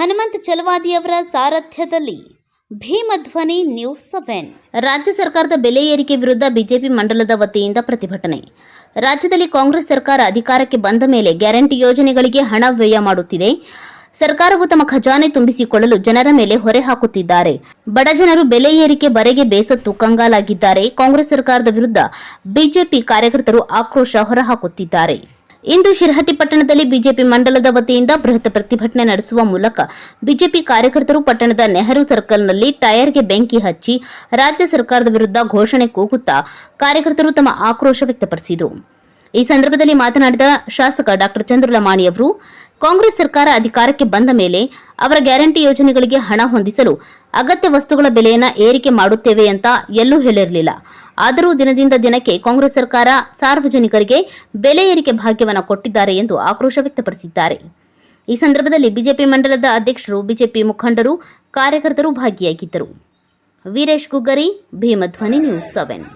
ಹನುಮಂತ್ ಚಲವಾದಿಯವರ ಸಾರಥ್ಯದಲ್ಲಿ ಭೀಮಧ್ವನಿ news seven. ರಾಜ್ಯ ಸರ್ಕಾರದ ಬೆಲೆ ಏರಿಕೆ ವಿರುದ್ಧ ಬಿಜೆಪಿ ಮಂಡಲದ ವತಿಯಿಂದ ಪ್ರತಿಭಟನೆ. ರಾಜ್ಯದಲ್ಲಿ ಕಾಂಗ್ರೆಸ್ ಸರ್ಕಾರ ಅಧಿಕಾರಕ್ಕೆ ಬಂದ ಮೇಲೆ ಗ್ಯಾರಂಟಿ ಯೋಜನೆಗಳಿಗೆ ಹಣ ವ್ಯಯ ಮಾಡುತ್ತಿದೆ. ಸರ್ಕಾರವು ತಮ್ಮ ಖಜಾನೆ ತುಂಬಿಸಿಕೊಳ್ಳಲು ಜನರ ಮೇಲೆ ಹೊರೆ ಹಾಕುತ್ತಿದ್ದಾರೆ. ಬಡ ಜನರು ಬೆಲೆ ಏರಿಕೆ ಬರೆಗೆ ಬೇಸತ್ತು ಕಂಗಾಲಾಗಿದ್ದಾರೆ. ಕಾಂಗ್ರೆಸ್ ಸರ್ಕಾರದ ವಿರುದ್ಧ ಬಿಜೆಪಿ ಕಾರ್ಯಕರ್ತರು ಆಕ್ರೋಶ ಹೊರಹಾಕುತ್ತಿದ್ದಾರೆ. ಇಂದು ಶಿರಹಟ್ಟಿ ಪಟ್ಟಣದಲ್ಲಿ ಬಿಜೆಪಿ ಮಂಡಲದ ವತಿಯಿಂದ ಬೃಹತ್ ಪ್ರತಿಭಟನೆ ನಡೆಸುವ ಮೂಲಕ ಬಿಜೆಪಿ ಕಾರ್ಯಕರ್ತರು ಪಟ್ಟಣದ ನೆಹರು ಸರ್ಕಲ್ನಲ್ಲಿ ಟೈರ್ಗೆ ಬೆಂಕಿ ಹಚ್ಚಿ ರಾಜ್ಯ ಸರ್ಕಾರದ ವಿರುದ್ಧ ಘೋಷಣೆ ಕೂಗುತ್ತಾ ಕಾರ್ಯಕರ್ತರು ತಮ್ಮ ಆಕ್ರೋಶ ವ್ಯಕ್ತಪಡಿಸಿದರು. ಈ ಸಂದರ್ಭದಲ್ಲಿ ಮಾತನಾಡಿದ ಶಾಸಕ ಡಾಕ್ಟರ್ ಚಂದ್ರಲಮಾಣಿ ಅವರು, ಕಾಂಗ್ರೆಸ್ ಸರ್ಕಾರ ಅಧಿಕಾರಕ್ಕೆ ಬಂದ ಮೇಲೆ ಅವರ ಗ್ಯಾರಂಟಿ ಯೋಜನೆಗಳಿಗೆ ಹಣ ಹೊಂದಿಸಲು ಅಗತ್ಯ ವಸ್ತುಗಳ ಬೆಲೆಯನ್ನು ಏರಿಕೆ ಮಾಡುತ್ತೇವೆ ಅಂತ ಎಲ್ಲೂ ಹೇಳಿರಲಿಲ್ಲ. ಆದರೂ ದಿನದಿಂದ ದಿನಕ್ಕೆ ಕಾಂಗ್ರೆಸ್ ಸರ್ಕಾರ ಸಾರ್ವಜನಿಕರಿಗೆ ಬೆಲೆ ಏರಿಕೆ ಭಾಗ್ಯವನ್ನು ಕೊಟ್ಟಿದ್ದಾರೆ ಎಂದು ಆಕ್ರೋಶ ವ್ಯಕ್ತಪಡಿಸಿದ್ದಾರೆ. ಈ ಸಂದರ್ಭದಲ್ಲಿ ಬಿಜೆಪಿ ಮಂಡಲದ ಅಧ್ಯಕ್ಷರು, ಬಿಜೆಪಿ ಮುಖಂಡರು, ಕಾರ್ಯಕರ್ತರು ಭಾಗಿಯಾಗಿದ್ದರು. Veeresh Guggari Bheemadhwani news seven.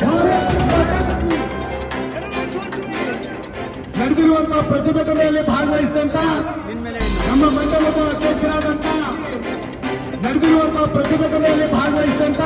Chandrababu ನಡೆದಿರುವಂತಹ ಪ್ರತಿಭಟನೆಯಲ್ಲಿ ಭಾಗವಹಿಸಿದಂತ ನಮ್ಮ ಮಂಡಲದ ಅಧ್ಯಕ್ಷರಾದಂತ ನಡೆದಿರುವಂತಹ ಪ್ರತಿಭಟನೆಯಲ್ಲಿ ಭಾಗವಹಿಸಿದಂತ